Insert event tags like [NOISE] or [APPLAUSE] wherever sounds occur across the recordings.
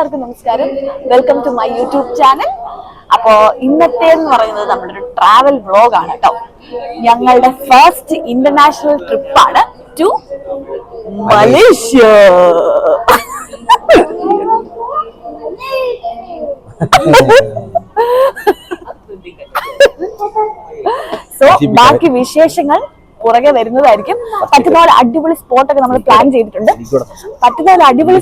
എല്ലാവർക്കും നമസ്കാരം. Welcome to my YouTube channel അപ്പോ ഇന്നത്തെ എന്ന് പറയുന്നത് നമ്മുടെ ഒരു ട്രാവൽ വ്ളോഗ് ആണ് കേട്ടോ ഞങ്ങളുടെ ഫസ്റ്റ് ഇന്റർനാഷണൽ ട്രിപ്പാണ് ടു മലേഷ്യ സോ ബാക്കി വിശേഷങ്ങൾ പുറകെ വരുന്നതായിരിക്കും. പറ്റുന്ന പോലെ അടിപൊളി സ്പോട്ടൊക്കെ നമ്മൾ പ്ലാൻ ചെയ്തിട്ടുണ്ട്. പറ്റുന്ന പോലെ അടിപൊളി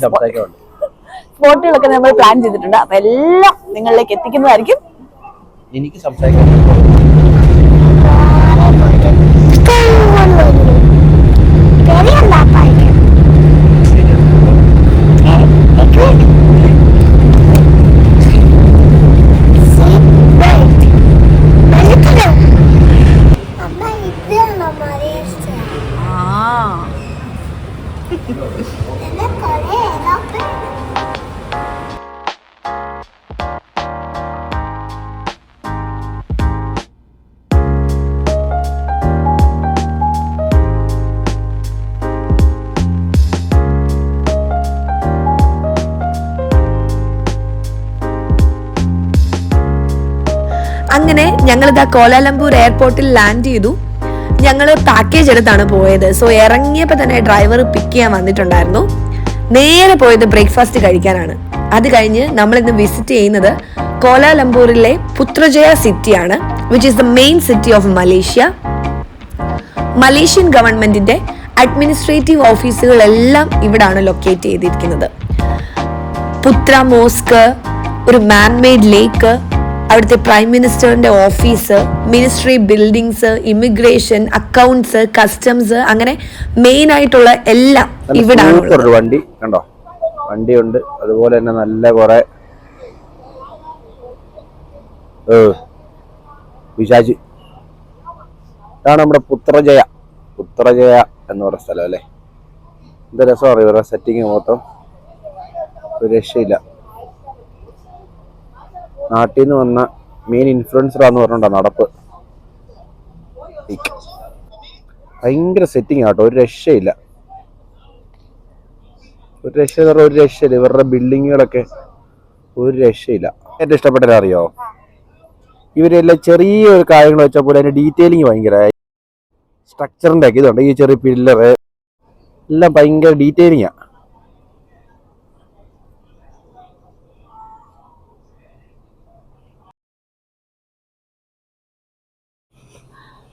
സ്പോട്ടുകളൊക്കെ നമ്മൾ പ്ലാൻ ചെയ്തിട്ടുണ്ട്. അപ്പൊ എല്ലാം നിങ്ങളിലേക്ക് എത്തിക്കുന്നതായിരിക്കും. എനിക്ക് സംസാരിക്കാൻ അങ്ങനെ ഞങ്ങളിതാ കോലാലംപൂർ എയർപോർട്ടിൽ ലാൻഡ് ചെയ്തു. ഞങ്ങൾ പാക്കേജ് എടുത്താണ് പോയത്. സോ ഇറങ്ങിയപ്പോൾ തന്നെ ഡ്രൈവർ പിക്ക് ചെയ്യാൻ വന്നിട്ടുണ്ടായിരുന്നു. നേരെ പോയത് ബ്രേക്ക്ഫാസ്റ്റ് കഴിക്കാനാണ്. അത് കഴിഞ്ഞ് നമ്മൾ ഇന്ന് വിസിറ്റ് ചെയ്യുന്നത് കോലാലംപൂരിലെ പുത്രജയ സിറ്റിയാണ് which is the main city of Malaysia. Malaysian ഗവൺമെന്റിന്റെ അഡ്മിനിസ്ട്രേറ്റീവ് ഓഫീസുകളെല്ലാം ഇവിടാണ് ലൊക്കേറ്റ് ചെയ്തിരിക്കുന്നത്. പുത്ര മോസ്ക് ഒരു മാൻമെയ്ഡ് ലേക്ക് അവിടുത്തെ prime മിനിസ്റ്ററിന്റെ office ministry buildings immigration accounts customs അങ്ങനെ മെയിൻ ആയിട്ടുള്ള എല്ലാം ഇവിടെ വണ്ടി. കണ്ടോ? വണ്ടിയുണ്ട്. അതുപോലെ തന്നെ നല്ല കുറെ വിശാജ് ഇതാണ് നമ്മുടെ പുത്രജയ. പുത്രജയ എന്ന് പറയുന്ന സ്ഥലം അല്ലേ? എന്ത് രസമാണ് ഇവരുടെ സെറ്റിങ് മൊത്തം. ഒരു രക്ഷയില്ല. നാട്ടിൽ നിന്ന് വന്ന മെയിൻ ഇൻഫ്ലുവൻസറാന്ന് പറഞ്ഞിട്ടാണ് നടപ്പ്. ഭയങ്കര സെറ്റിംഗ് ആട്ടോ ഒരു രക്ഷയില്ല. ഒരു രക്ഷ ഒരു രക്ഷയില്ല ഇവരുടെ ബിൽഡിങ്ങുകളൊക്കെ ഒരു രക്ഷയില്ല. ഏറ്റവും ഇഷ്ടപ്പെട്ടത് അറിയോ ഇവരെല്ലാം ചെറിയ ഒരു കാര്യങ്ങൾ വെച്ചാൽ പോലെ അതിന്റെ ഡീറ്റെയിലിംഗ് ഭയങ്കര സ്ട്രക്ചറിന്റെ ഒക്കെ ഇതുണ്ട് ഈ ചെറിയ പില്ലറ് എല്ലാം ഭയങ്കര ഡീറ്റെയിലിംഗാ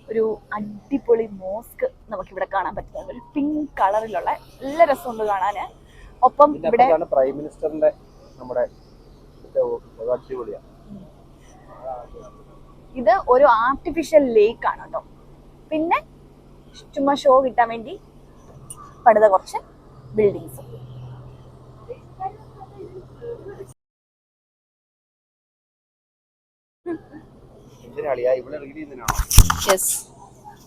ഒരു അടിപൊളി മോസ്ക് നമുക്ക് ഇവിടെ കാണാൻ പറ്റുന്നത്. ഒരു പിങ്ക് കളറിലുള്ള നല്ല രസമുണ്ട് കാണാൻ ഒപ്പം ഇവിടെ പ്രൈം മിനിസ്റ്ററിന്റെ നമ്മുടെ ഇത് ഒരു ആർട്ടിഫിഷ്യൽ ലേക്ക് ആണ് കേട്ടോ. പിന്നെ ചുമ്മാ ഷോ കിട്ടാൻ വേണ്ടി പണിത കുറച്ച് ബിൽഡിങ്സ് യെസ്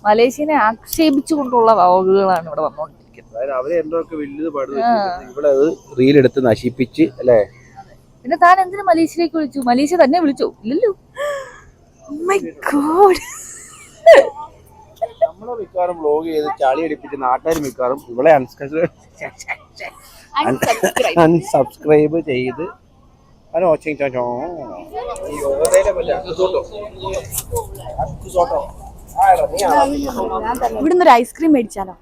മലേഷ്യനെ ആക്ഷേപിച്ചുകൊണ്ടുള്ള കൊണ്ടുള്ള ഇവിടെ വന്നുകൊണ്ടിരിക്കുന്നത്. അവരെ എന്തൊക്കെ വലിയത് ഇവിടെ അത് റീൽ എടുത്ത് നശിപ്പിച്ച് അല്ലേ? പിന്നെ താൻ എന്തിനു മലേഷ്യയിലേക്ക് വിളിച്ചു? മലേഷ്യ തന്നെ വിളിച്ചു. ഇല്ലല്ലോ. നമ്മളെ മിക്കവാറും വ്ലോഗ് ചെയ്ത് ചളി അടിപ്പിച്ച് നാട്ടുകാർ മിക്കവാറും ഇവിടെ അൺസബ്സ്ക്രൈബ് [LAUGHS] ചെയ്ത് ഹലോ ചിങ് ചോ ഇവിടുന്ന് ഒരു ഐസ്ക്രീം മേടിച്ചാലോ?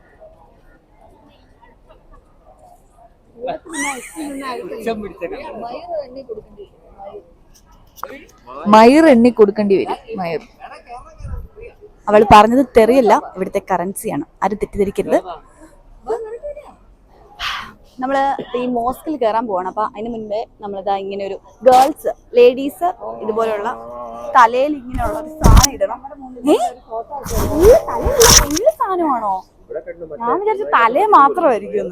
മയർ എണ്ണി കൊടുക്കേണ്ടി വരും മയർ. അവൾ പറഞ്ഞത് തെറിയല്ല ഇവിടുത്തെ കറൻസിയാണ് ആരും തെറ്റിദ്ധരിക്കരുത്. നമ്മൾ ഈ മോസ്കിൽ കയറാൻ പോവാണ്. അപ്പൊ അതിന് മുൻപേ നമ്മളിതാ ഇങ്ങനെ ഒരു ഗേൾസ് ലേഡീസ് ഇതുപോലെയുള്ള തലയിൽ ഇങ്ങനെയുള്ള ഒരു സാധനം ഇടണം. ഭയങ്കര സാധനമാണോ? ഞാൻ വിചാരിച്ചു തലേ മാത്രമായിരിക്കും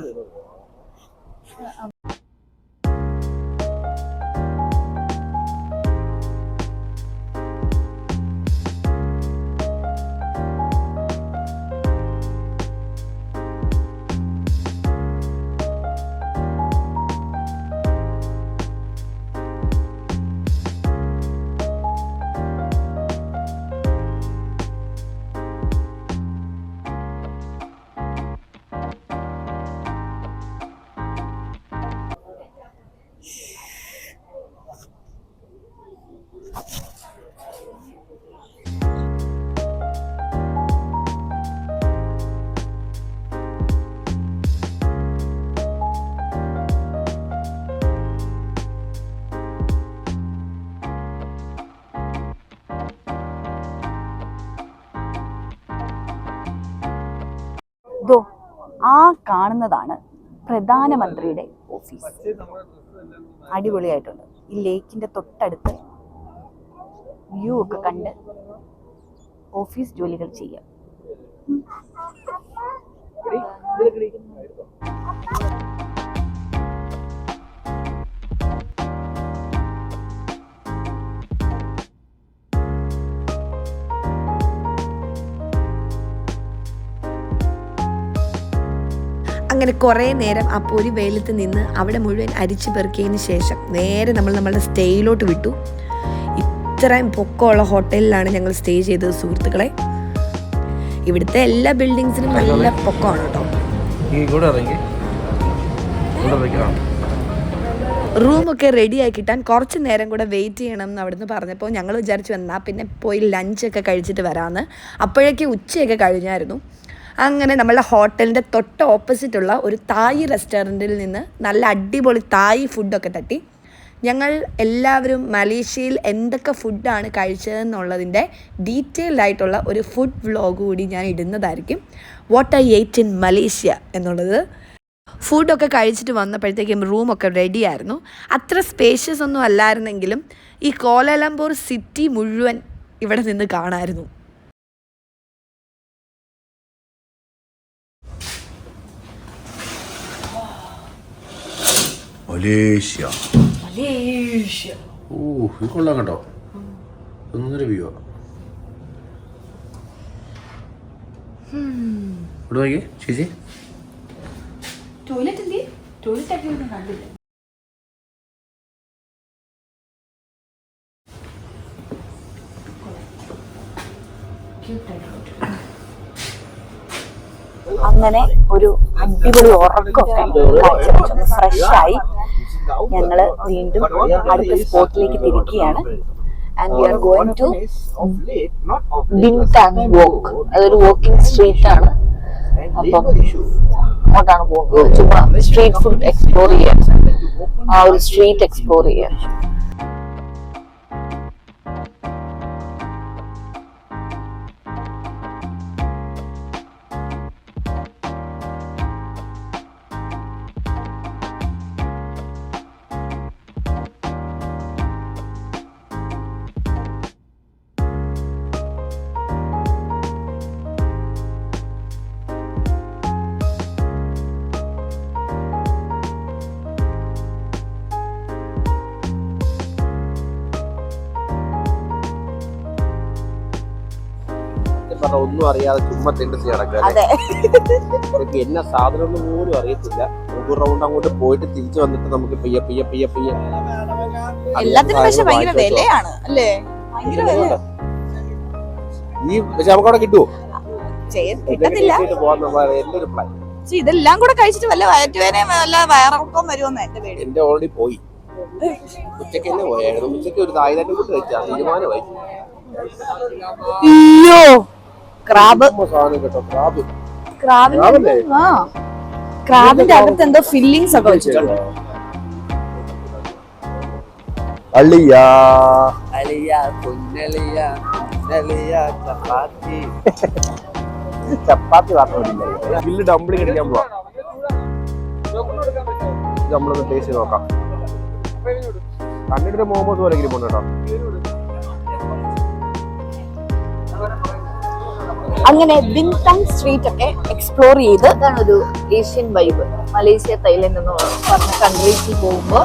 ഇതോ ആ കാണുന്നതാണ് പ്രധാനമന്ത്രിയുടെ ഓഫീസ്. അടിപൊളിയായിട്ടുണ്ട്. ഈ ലേക്കിന്റെ തൊട്ടടുത്ത് വ്യൂ ഒക്കെ കണ്ട് ഓഫീസ് ജോലികൾ ചെയ്യാം. അങ്ങനെ കുറേ നേരം ആ പൊരി വെയിലത്ത് നിന്ന് അവിടെ മുഴുവൻ അരിച്ചു പെറുക്കിയതിന് ശേഷം നേരെ നമ്മൾ നമ്മളുടെ സ്റ്റേയിലോട്ട് വിട്ടു. ഇത്രയും പൊക്കമുള്ള ഹോട്ടലിലാണ് ഞങ്ങൾ സ്റ്റേ ചെയ്തത് സുഹൃത്തുക്കളെ. ഇവിടുത്തെ എല്ലാ ബിൽഡിങ്സിനും നല്ല പൊക്കമാണ് കേട്ടോ. റൂമൊക്കെ റെഡിയായി കിട്ടാൻ കുറച്ച് നേരം കൂടെ വെയിറ്റ് ചെയ്യണം എന്ന് അവിടുന്ന് പറഞ്ഞപ്പോൾ ഞങ്ങൾ വിചാരിച്ചു എന്നാൽ പിന്നെ പോയി ലഞ്ചൊക്കെ കഴിച്ചിട്ട് വരാമെന്ന് അപ്പോഴേക്കും ഉച്ചയൊക്കെ കഴിഞ്ഞായിരുന്നു. അങ്ങനെ നമ്മളുടെ ഹോട്ടലിന്റെ തൊട്ട് ഓപ്പോസിറ്റുള്ള ഒരു തായ് റെസ്റ്റോറന്റിൽ നിന്ന് നല്ല അടിപൊളി തായ് ഫുഡൊക്കെ തട്ടി. ഞങ്ങൾ എല്ലാവരും മലേഷ്യയിൽ എന്തൊക്കെ ഫുഡാണ് കഴിച്ചതെന്നുള്ളതിന്റെ ഡീറ്റെയിൽഡ് ആയിട്ടുള്ള ഒരു ഫുഡ് വ്ളോഗ് കൂടി ഞാൻ ഇടുന്നതായിരിക്കും. What I ate in Malaysia എന്നുള്ളത്. ഫുഡൊക്കെ കഴിച്ചിട്ട് വന്നപ്പോഴത്തേക്കും റൂമൊക്കെ റെഡി ആയിരുന്നു. അത്ര സ്പേഷ്യസ് ഒന്നും അല്ലായിരുന്നെങ്കിലും ഈ കോലാലംപൂർ സിറ്റി മുഴുവൻ ഇവിടെ നിന്ന് കാണായിരുന്നു. മലേഷ്യ. ഓ ഇത് കൊള്ളാം കേട്ടോ. ഒന്നര വ്യൂ. ഇവിടെ നോക്കി ചേച്ചി. ടോയ്ലറ്റ് എന്തി? ടോയ്ലറ്റ് ആക്കി ഒന്നും കണ്ടില്ല. അങ്ങനെ ഒരു അടിപൊളി ഉറക്കമൊക്കെ ഫ്രഷ് ആയി ഞങ്ങൾ വീണ്ടും അടുത്ത സ്പോട്ടിലേക്ക് തിരിക്കുകയാണ്. And we are going to Bintang walk അതൊരു വോക്കിംഗ് സ്ട്രീറ്റ് ആണ്. അപ്പം അങ്ങോട്ടാണ് പോകുന്നത്. ചുമ്മാ സ്ട്രീറ്റ് ഫുഡ് എക്സ്പ്ലോർ ചെയ്യാൻ. ആ ഒരു സ്ട്രീറ്റ് എക്സ്പ്ലോർ ചെയ്യാൻ. പറഞ്ഞ ഒന്നും അറിയാതെ ചുമ്മാ തെണ്ടത്തി നടക്കുക എന്നാ സാധനം ഒന്നും പോലും അറിയത്തില്ല. ഒരു റൗണ്ട് അങ്ങോട്ട് പോയിട്ട് തിരിച്ചു വന്നിട്ട് നമുക്ക് പിയ പിയ പിയ പെയ്യ. എല്ലാത്തിനും പക്ഷെ ഭയങ്കര വിലയാണ് അല്ലേ? ഭയങ്കര വില ഈ പക്ഷെ നമുക്ക് അവിടെ കിട്ടുമോ കിട്ടത്തില്ല. പോകാൻ നമ്മളെ എന്റെ ഒരു പ്ലാൻ പക്ഷെ ഇതെല്ലാം കൂടെ കഴിച്ചിട്ട് വല്ല വയറ്റുവേനയും വല്ല വയറിറക്കം വരുമെന്ന് എന്റെ ഓൾറെഡി പോയി. ഉച്ചയ്ക്ക് തന്നെ പോയായിരുന്നു. ഉച്ചയ്ക്ക് ഒരു തായ്ലാൻഡ് കൂട്ടി കഴിച്ചാ. തീരുമാനമായി. അയ്യോ! ക്രാബ്. ക്രാബിന്റെ ആ. ക്രാബിന്റെ അകത്ത് എന്തോ ഫില്ലിങ്സ് ഒക്കെ വെച്ചിട്ടുണ്ട്. ചപ്പാത്തി. മാത്രമില്ല ബില്ല് ഡംപ്ലിംഗ് അടിക്കാൻ പോവാം. ഇത് നമ്മളൊന്ന് ടേസ്റ്റ് നോക്കാം. മോമോസ് പോലെ ഇരിപ്പുണ്ട് കേട്ടോ അങ്ങനെ ബിൻതങ് സ്ട്രീറ്റ് ഒക്കെ എക്സ്പ്ലോർ ചെയ്ത് ഇതാണ് ഒരു ഏഷ്യൻ വൈബ് മലേഷ്യ തൈലൻഡ് എന്ന് പറഞ്ഞ കൺട്രീസിൽ പോകുമ്പോൾ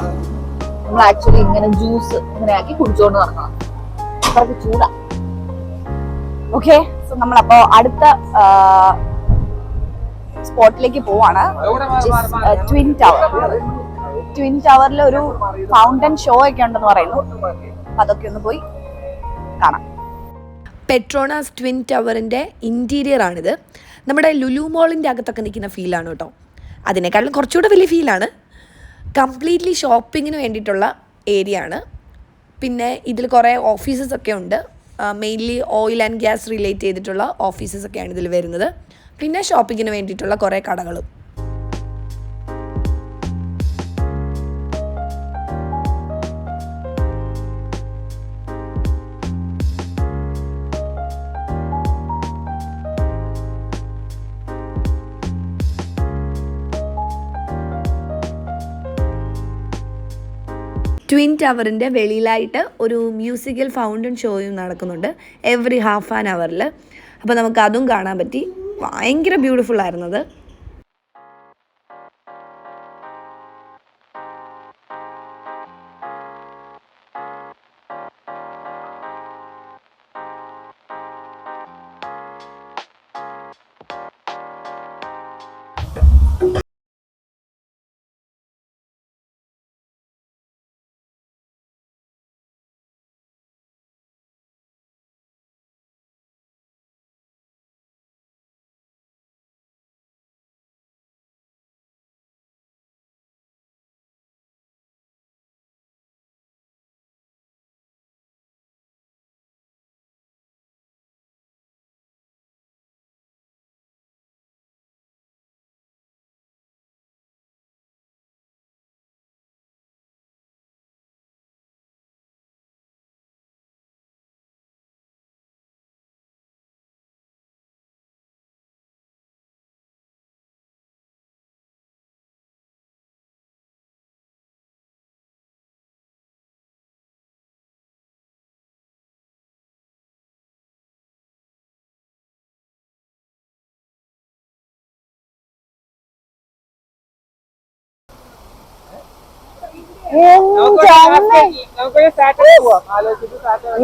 നമ്മൾ ആക്ച്വലി ഇങ്ങനെ ജ്യൂസ് ഇങ്ങനെ ആക്കി കുടിച്ചോണ്ട് നടക്കണം. അത്രയ്ക്ക് ചൂടാ. ഓക്കെ സോ നമ്മളപ്പോ അടുത്ത സ്പോട്ടിലേക്ക് പോവാണ്. ട്വിൻ ടവർ ട്വിൻ ടവറിൽ ഒരു ഫൗണ്ടൻ ഷോ ഒക്കെ ഉണ്ടെന്ന് പറയുന്നു. അപ്പൊ അതൊക്കെ ഒന്ന് പോയി കാണാം. പെട്രോണാസ് ട്വിൻ ടവറിന്റെ ഇന്റീരിയർ ആണിത് നമ്മുടെ ലുലു മോളിന്റെ അകത്തൊക്കെ നിൽക്കുന്ന ഫീലാണ് കേട്ടോ. അതിനേക്കാളും കുറച്ചുകൂടെ വലിയ ഫീലാണ് കംപ്ലീറ്റ്ലി ഷോപ്പിങ്ങിന് വേണ്ടിയിട്ടുള്ള ഏരിയ ആണ് പിന്നെ ഇതിൽ കുറേ ഓഫീസസ് ഒക്കെ ഉണ്ട്. Mainly oil and gas relate ചെയ്തിട്ടുള്ള ഓഫീസസ് ഒക്കെയാണ് ഇതിൽ വരുന്നത്. പിന്നെ ഷോപ്പിങ്ങിന് വേണ്ടിയിട്ടുള്ള കുറേ കടകളും. ട്വിൻ ടവറിന്റെ വെളിയിലായിട്ട് ഒരു മ്യൂസിക്കൽ ഫൗണ്ടൻ ഷോയും നടക്കുന്നുണ്ട് എവറി ഹാഫ് ആൻ അവറിൽ അപ്പോൾ നമുക്ക് അതും കാണാൻ പറ്റി. ഭയങ്കര ബ്യൂട്ടിഫുൾ ആയിരുന്നത്.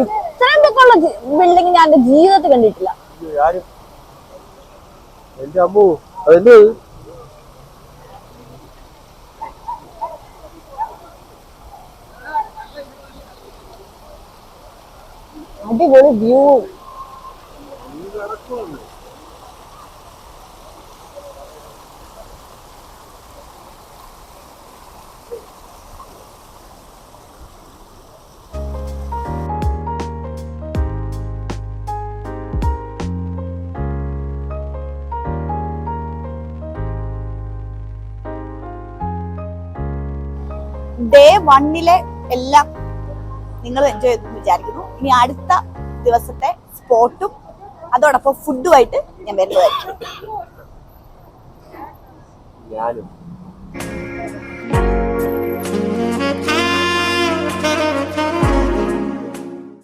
ഇത്രയും പൊക്കമുള്ള ബിൽഡിംഗ് ഞാൻ എന്റെ ജീവിതത്തിൽ കണ്ടിട്ടില്ല. എന്റെ അമ്മു അതെന്ത്? അടിപൊളി വ്യൂ ഡേ വണ്ണിലെ എല്ലാം നിങ്ങൾ എൻജോയ് ചെയ്തു വിചാരിക്കുന്നു. ഇനി അടുത്ത ദിവസത്തെ സ്പോട്ടും അതോടൊപ്പം ഫുഡുമായിട്ട് ഞാൻ വരുന്നതായിരിക്കും. ഞാനും